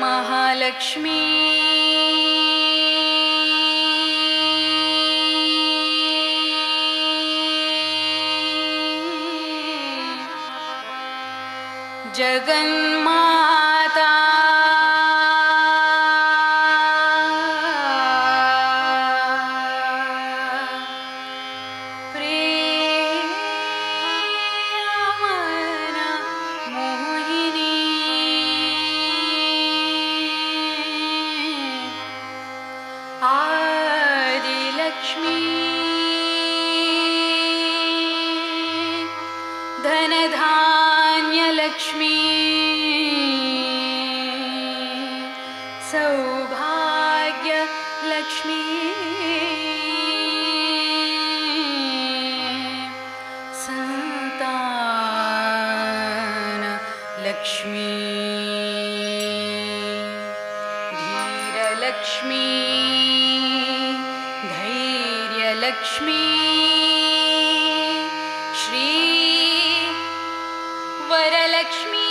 Mahalakshmi. जगन्मा सौभाग्यलक्ष्मी Santanalakshmi धीरलक्ष्मी। Dhairyalakshmi. Shri Varalakshmi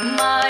my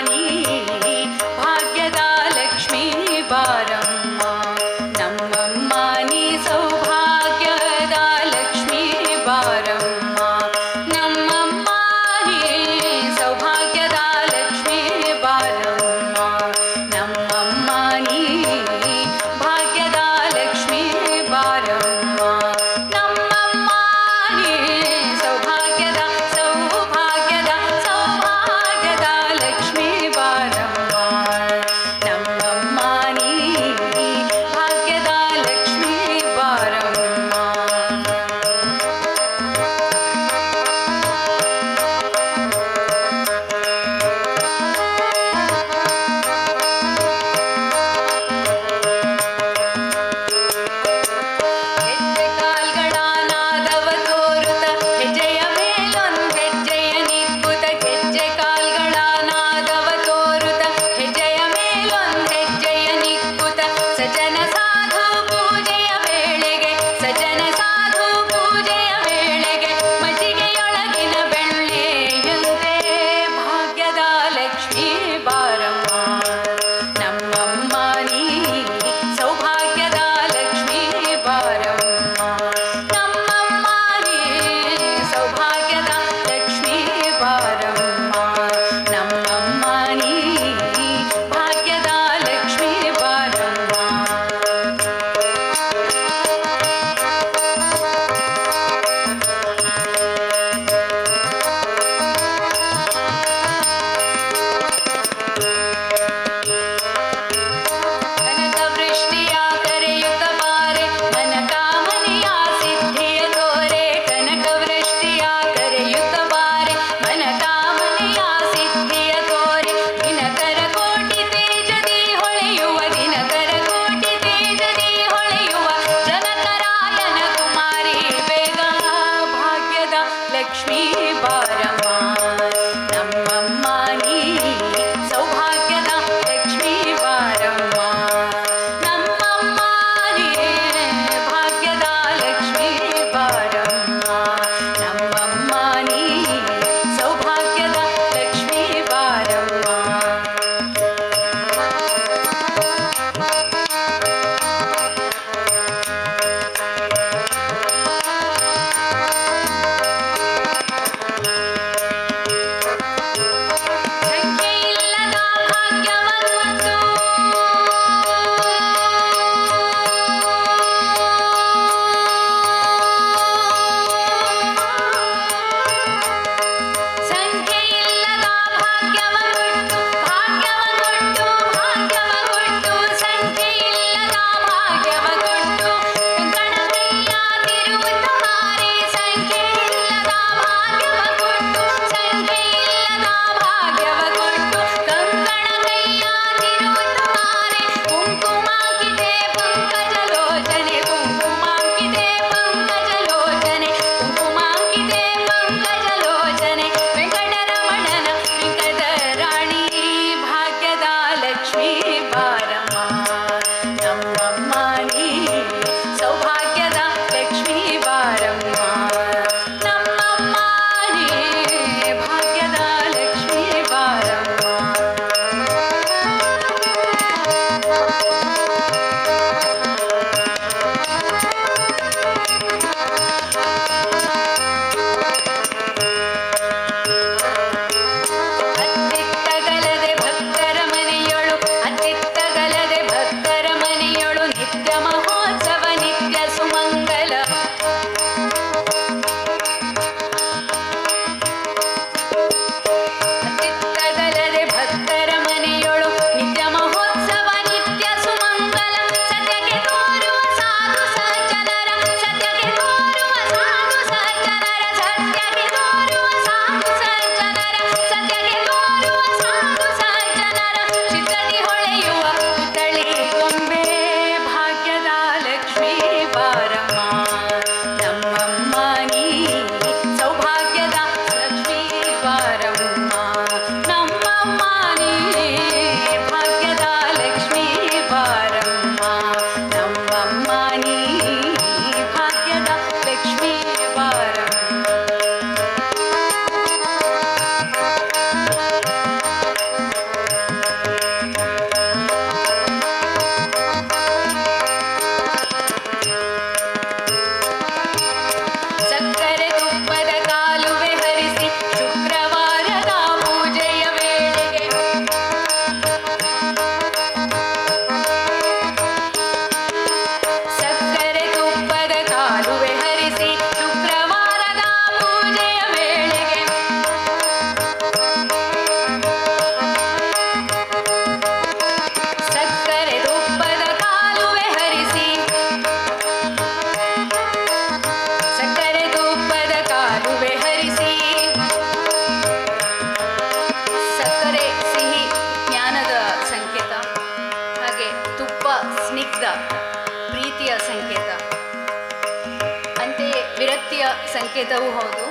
ಸಂಕೇತವೂ ಹೌದು.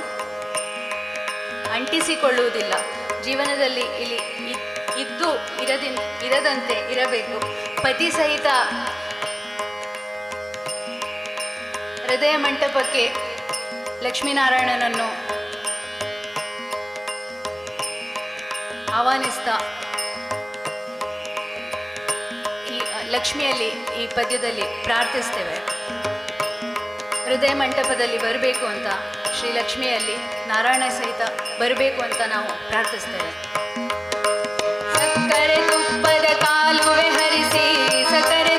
ಅಂಟಿಸಿಕೊಳ್ಳುವುದಿಲ್ಲ. ಜೀವನದಲ್ಲಿ ಇಲ್ಲಿ ಇದ್ದು ಇರದಿ ಇರದಂತೆ ಇರಬೇಕು. ಪತಿ ಸಹಿತ ಹೃದಯ ಮಂಟಪಕ್ಕೆ ಲಕ್ಷ್ಮೀನಾರಾಯಣನನ್ನು ಆಹ್ವಾನಿಸ್ತಾ ಈ, ಲಕ್ಷ್ಮಿಯಲ್ಲಿ ಈ ಪದ್ಯದಲ್ಲಿ ಪ್ರಾರ್ಥಿಸ್ತೇವೆ. ಹೃದಯ ಮಂಟಪದಲ್ಲಿ ಬರಬೇಕು ಅಂತ ಶ್ರೀ ಲಕ್ಷ್ಮಿಯಲ್ಲಿ ನಾರಾಯಣ ಸಹಿತ ಬರಬೇಕು ಅಂತ ನಾವು ಪ್ರಾರ್ಥಿಸ್ತೇವೆ. ಸಕ್ಕರೆ ತುಪ್ಪದ ಕಾಲುವೆ ಹರಿಸಿ ಸಕ್ಕರೆ